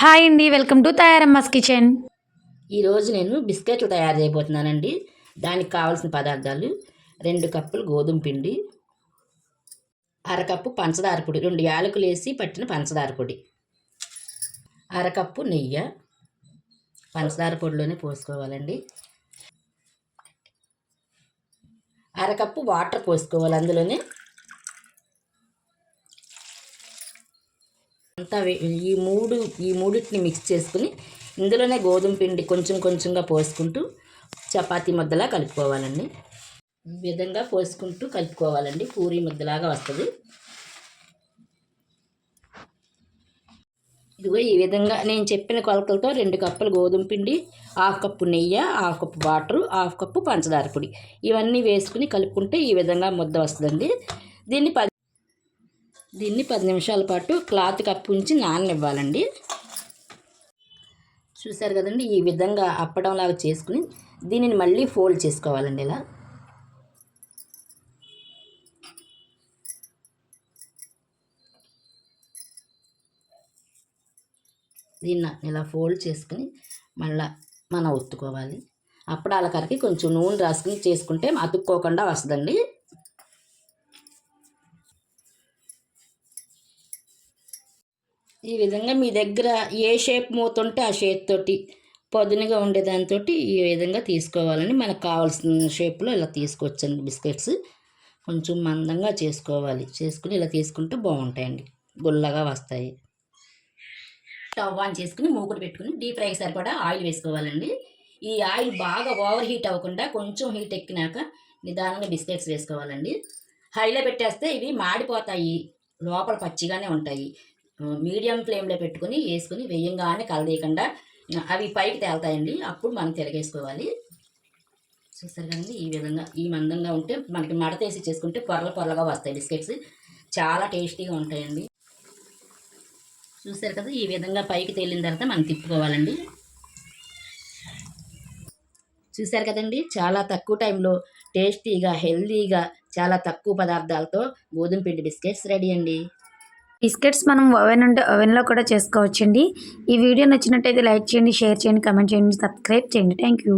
Hi అండి welcome to తయారమ్మస్ kitchen. ఈరోజు నేను బిస్కెట్లు తయారు చేయబోతున్నానండి. దానికి కావాల్సిన పదార్థాలు రెండు కప్పులు గోధుమ పిండి అరకప్పు పంచదార పొడి రెండు యాలకులు వేసి పట్టిన పంచదార పొడి అరకప్పు నెయ్యి పంచదార పొడిలోనే పోసుకోవాలండి. అరకప్పు వాటర్ పోసుకోవాలి అందులోనే. అంతా ఈ మూడు ఈ మూడింటిని మిక్స్ చేసుకుని ఇందులోనే గోధుమ పిండి కొంచెం కొంచెంగా పోసుకుంటూ చపాతీ ముద్దలా కలుపుకోవాలండి. ఈ విధంగా పోసుకుంటూ కలుపుకోవాలండి. పూరి ముద్దలాగా వస్తుంది. ఇదిగో ఈ విధంగా నేను చెప్పిన కొలకలతో రెండు కప్పులు గోధుమ పిండి హాఫ్ కప్పు నెయ్యి half cup water half cup పంచదార పొడి. ఇవన్నీ వేసుకుని కలుపుకుంటే ఈ విధంగా ముద్ద వస్తుందండి. దీన్ని దీన్ని పది నిమిషాల పాటు క్లాత్ కప్పు ఉంచి నాననివ్వాలండి. చూసారు కదండి ఈ విధంగా అప్పడంలాగా చేసుకుని దీనిని మళ్ళీ ఫోల్డ్ చేసుకోవాలండి ఇలా. దీన్ని ఇలా ఫోల్డ్ చేసుకుని మళ్ళా మనం ఒత్తుకోవాలి. అప్పడాల కరికి కొంచెం నూనె రాసుకుని చేసుకుంటే అతుక్కోకుండా వస్తుందండి. ఈ విధంగా మీ దగ్గర ఏ షేప్ మూత ఉంటే ఆ షేప్ తోటి పొదునుగా ఉండే దాంతో ఈ విధంగా తీసుకోవాలని మనకు కావాల్సిన షేప్లో ఇలా తీసుకోవచ్చండి బిస్కెట్స్. కొంచెం మందంగా చేసుకోవాలి. చేసుకుని ఇలా తీసుకుంటే బాగుంటాయండి. గుల్లగా వస్తాయి. స్టవ్ ఆన్ చేసుకుని మూకుడు పెట్టుకుని డీప్ ఫ్రైకి సరిపడా ఆయిల్ వేసుకోవాలండి. ఈ ఆయిల్ బాగా ఓవర్ హీట్ అవ్వకుండా కొంచెం హీట్ ఎక్కినాక నిదానంగా బిస్కెట్స్ వేసుకోవాలండి. హైలో పెట్టేస్తే ఇవి మాడిపోతాయి. లోపల పచ్చిగానే ఉంటాయి. మీడియం ఫ్లేమ్లో పెట్టుకుని వేసుకుని వేయంగానే కలదీయకుండా అవి పైకి తేలుతాయండి. అప్పుడు మనం తిరగేసుకోవాలి. చూస్తారు కదండి ఈ విధంగా ఈ మందంగా ఉంటే మనకి మడతేసి చేసుకుంటే పొరల పొరలుగా వస్తాయి బిస్కెట్స్. చాలా టేస్టీగా ఉంటాయండి. చూసారు కదా ఈ విధంగా పైకి తేలిన తర్వాత మనం తిప్పుకోవాలండి. చూసారు కదండి చాలా తక్కువ టైంలో టేస్టీగా హెల్తీగా చాలా తక్కువ పదార్థాలతో గోధుమ పిండి బిస్కెట్స్ రెడీ అండి. బిస్కెట్స్ మనం ఓవెన్ ఉంటే ఓవెన్లో కూడా చేసుకోవచ్చండి. ఈ వీడియో నచ్చినట్టయితే లైక్ చేయండి షేర్ చేయండి కమెంట్ చేయండి సబ్స్క్రైబ్ చేయండి. Thank you.